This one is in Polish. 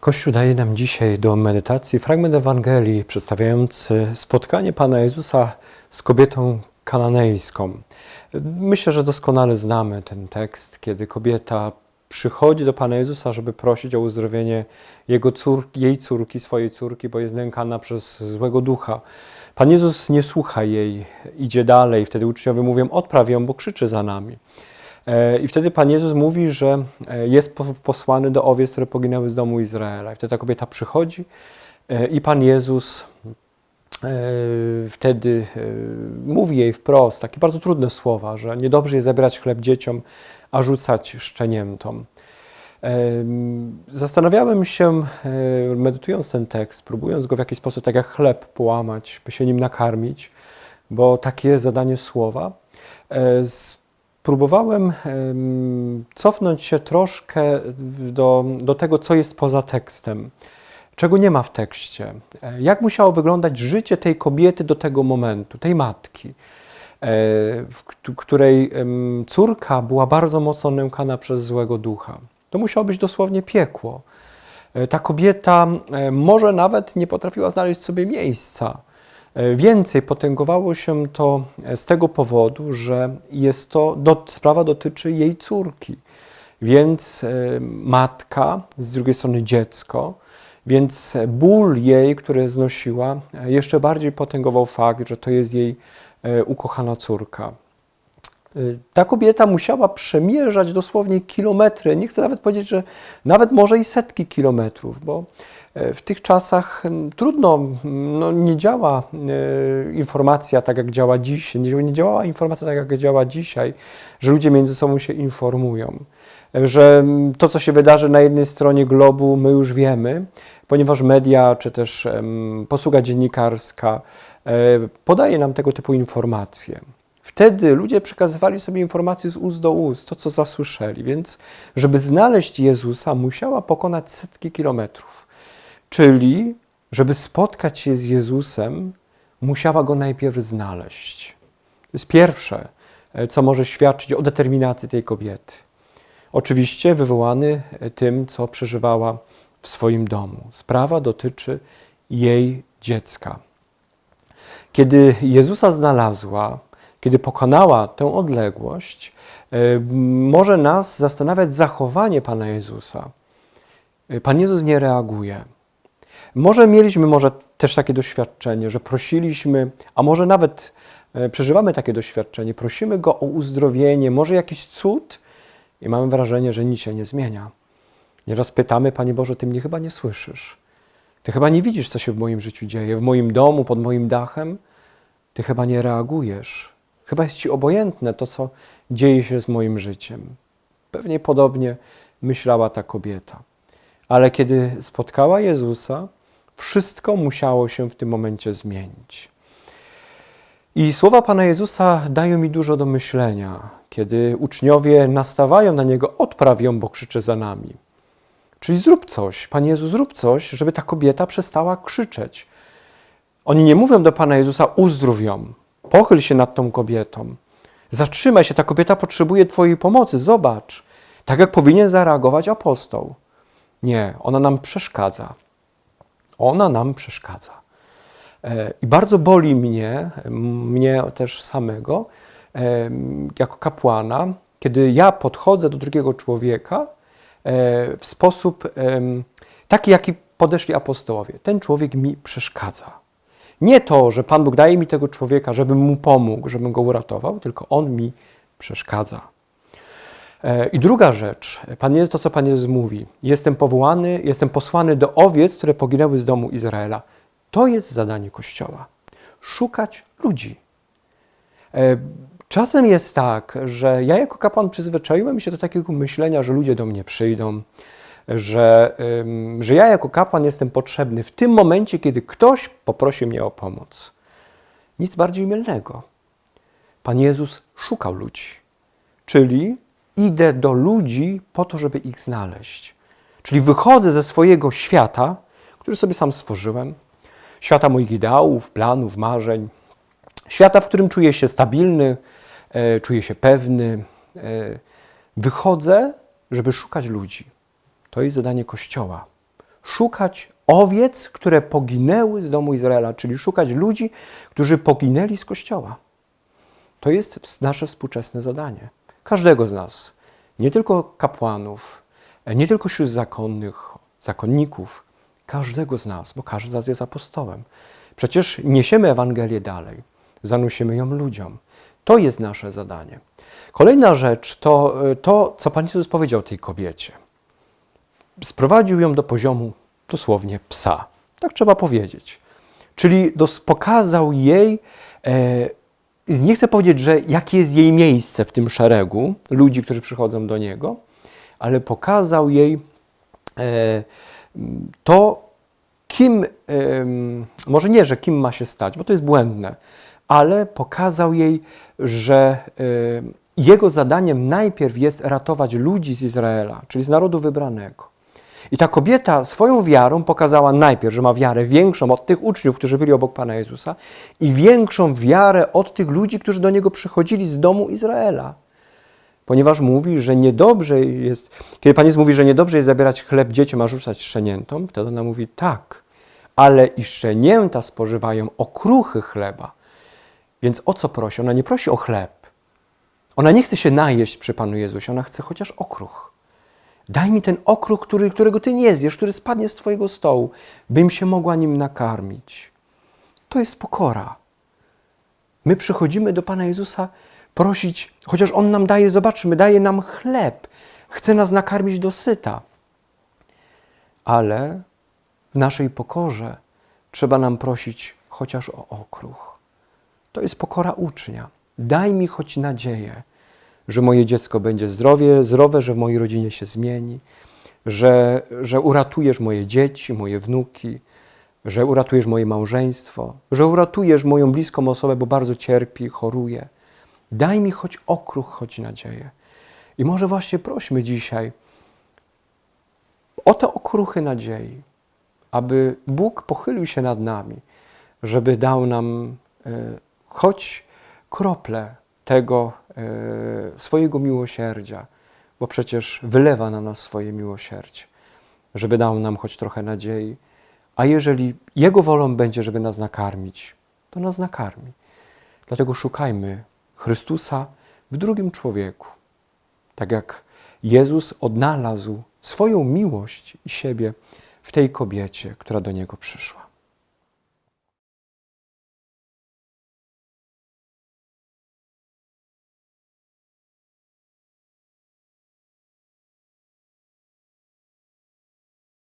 Kościół daje nam dzisiaj do medytacji fragment Ewangelii przedstawiający spotkanie Pana Jezusa z kobietą kananejską. Myślę, że doskonale znamy ten tekst, kiedy kobieta przychodzi do Pana Jezusa, żeby prosić o uzdrowienie jego córki, jej córki, swojej córki, bo jest nękana przez złego ducha. Pan Jezus nie słucha jej, idzie dalej. Wtedy uczniowie mówią: Odpraw ją, bo krzyczy za nami. E, I wtedy Pan Jezus mówi, że e, jest posłany do owiec, które poginęły z domu Izraela. I wtedy ta kobieta przychodzi e, i Pan Jezus wtedy mówi jej wprost takie bardzo trudne słowa, że niedobrze jest zabierać chleb dzieciom, a rzucać szczeniętom. Zastanawiałem się, medytując ten tekst, próbując go w jakiś sposób, tak jak chleb, połamać, by się nim nakarmić, bo takie jest zadanie słowa próbowałem cofnąć się troszkę do, do tego, co jest poza tekstem, czego nie ma w tekście. E, jak musiało wyglądać życie tej kobiety do tego momentu, tej matki, e, w której córka była bardzo mocno nękana przez złego ducha. To musiało być dosłownie piekło. E, ta kobieta może nawet nie potrafiła znaleźć sobie miejsca więcej potęgowało się to e, z tego powodu, że jest to, do, sprawa dotyczy jej córki. Więc e, matka, z drugiej strony dziecko, więc ból jej, który znosiła, jeszcze bardziej potęgował fakt, że to jest jej ukochana córka. Ta kobieta musiała przemierzać dosłownie kilometry, nie chcę nawet powiedzieć, że nawet może i setki kilometrów, bo E, w tych czasach trudno, no nie działa e, informacja tak, jak działa dziś, nie działała informacja tak, jak działa dzisiaj, że ludzie między sobą się informują, e, że to, co się wydarzy na jednej stronie globu, my już wiemy, ponieważ media czy też posługa dziennikarska podaje nam tego typu informacje. Wtedy ludzie przekazywali sobie informacje z ust do ust, to co zasłyszeli, więc żeby znaleźć Jezusa, musiała pokonać setki kilometrów. Czyli, żeby spotkać się z Jezusem, musiała go najpierw znaleźć. To jest pierwsze, e, co może świadczyć o determinacji tej kobiety. Oczywiście wywołany e, tym, co przeżywała w swoim domu. Sprawa dotyczy jej dziecka. Kiedy Jezusa znalazła, kiedy pokonała tę odległość, e, może nas zastanawiać zachowanie Pana Jezusa. Pan Jezus nie reaguje. Może mieliśmy może też takie doświadczenie, że prosiliśmy, a może nawet e, przeżywamy takie doświadczenie, prosimy Go o uzdrowienie, może jakiś cud i mamy wrażenie, że nic się nie zmienia. Nieraz pytamy, Panie Boże, Ty mnie chyba nie słyszysz. Ty chyba nie widzisz, co się w moim życiu dzieje, w moim domu, pod moim dachem. Ty chyba nie reagujesz. Chyba jest Ci obojętne to, co dzieje się z moim życiem. Pewnie podobnie myślała ta kobieta. Ale kiedy spotkała Jezusa, wszystko musiało się w tym momencie zmienić. I słowa Pana Jezusa dają mi dużo do myślenia, kiedy uczniowie nastawają na Niego, odprawią, bo krzyczy za nami. Czyli zrób coś, Panie Jezu, zrób coś, żeby ta kobieta przestała krzyczeć. Oni nie mówią do Pana Jezusa, uzdrów ją, pochyl się nad tą kobietą, zatrzymaj się, ta kobieta potrzebuje Twojej pomocy, zobacz. Tak jak powinien zareagować apostoł. Nie, ona nam przeszkadza. Ona nam przeszkadza. E, I bardzo boli mnie, mnie też samego, e, jako kapłana, kiedy ja podchodzę do drugiego człowieka e, w sposób taki, jaki podeszli apostołowie. Ten człowiek mi przeszkadza. Nie to, że Pan Bóg daje mi tego człowieka, żebym mu pomógł, żebym go uratował, tylko on mi przeszkadza. E, I druga rzecz, Pan Jezus, to co Pan Jezus mówi, jestem powołany, jestem posłany do owiec, które poginęły z domu Izraela. To jest zadanie Kościoła. Szukać ludzi. E, czasem jest tak, że ja jako kapłan przyzwyczaiłem się do takiego myślenia, że ludzie do mnie przyjdą, że, że ja jako kapłan jestem potrzebny w tym momencie, kiedy ktoś poprosi mnie o pomoc. Nic bardziej mylnego. Pan Jezus szukał ludzi, czyli idę do ludzi po to, żeby ich znaleźć. Czyli wychodzę ze swojego świata, który sobie sam stworzyłem, świata moich ideałów, planów, marzeń, świata, w którym czuję się stabilny, e, czuję się pewny. E, wychodzę, żeby szukać ludzi. To jest zadanie Kościoła. szukać owiec, które poginęły z domu Izraela, czyli szukać ludzi, którzy poginęli z kościoła. To jest nasze współczesne zadanie. Każdego z nas, nie tylko kapłanów, nie tylko sióstr zakonnych, zakonników, każdego z nas, bo każdy z nas jest apostołem. Przecież niesiemy Ewangelię dalej, zanosimy ją ludziom. To jest nasze zadanie. Kolejna rzecz to to, co Pan Jezus powiedział tej kobiecie. Sprowadził ją do poziomu dosłownie psa. Tak trzeba powiedzieć. Czyli dos- pokazał jej, e, nie chcę powiedzieć, że jakie jest jej miejsce w tym szeregu ludzi, którzy przychodzą do niego, ale pokazał jej e, to, kim, em, może nie, że kim ma się stać, bo to jest błędne, ale pokazał jej, że em, jego zadaniem najpierw jest ratować ludzi z Izraela, czyli z narodu wybranego. I ta kobieta swoją wiarą pokazała najpierw, że ma wiarę większą od tych uczniów, którzy byli obok Pana Jezusa, i większą wiarę od tych ludzi, którzy do niego przychodzili z domu Izraela. Ponieważ mówi, że niedobrze jest, kiedy Pan Jezus mówi, że niedobrze jest zabierać chleb dzieciom, a rzucać szczeniętom, wtedy ona mówi tak, ale i szczenięta spożywają okruchy chleba. Więc o co prosi? Ona nie prosi o chleb. Ona nie chce się najeść przy Panu Jezusie, ona chce chociaż okruch. Daj mi ten okruch, który, którego Ty nie zjesz, który spadnie z Twojego stołu, bym się mogła nim nakarmić. To jest pokora. My przychodzimy do Pana Jezusa prosić, chociaż On nam daje, zobaczmy, daje nam chleb, chce nas nakarmić do syta. Ale w naszej pokorze trzeba nam prosić chociaż o okruch. To jest pokora ucznia. Daj mi choć nadzieję, że moje dziecko będzie zdrowie, zdrowe, że w mojej rodzinie się zmieni, że, że uratujesz moje dzieci, moje wnuki, że uratujesz moje małżeństwo, że uratujesz moją bliską osobę, bo bardzo cierpi, choruje. Daj mi choć okruch, choć nadzieję. I może właśnie prośmy dzisiaj o te okruchy nadziei, aby Bóg pochylił się nad nami, żeby dał nam e, choć kroplę tego swojego miłosierdzia, bo przecież wylewa na nas swoje miłosierdzie, żeby dał nam choć trochę nadziei. A jeżeli Jego wolą będzie, żeby nas nakarmić, to nas nakarmi. Dlatego szukajmy Chrystusa w drugim człowieku. Tak jak Jezus odnalazł swoją miłość i siebie w tej kobiecie, która do Niego przyszła.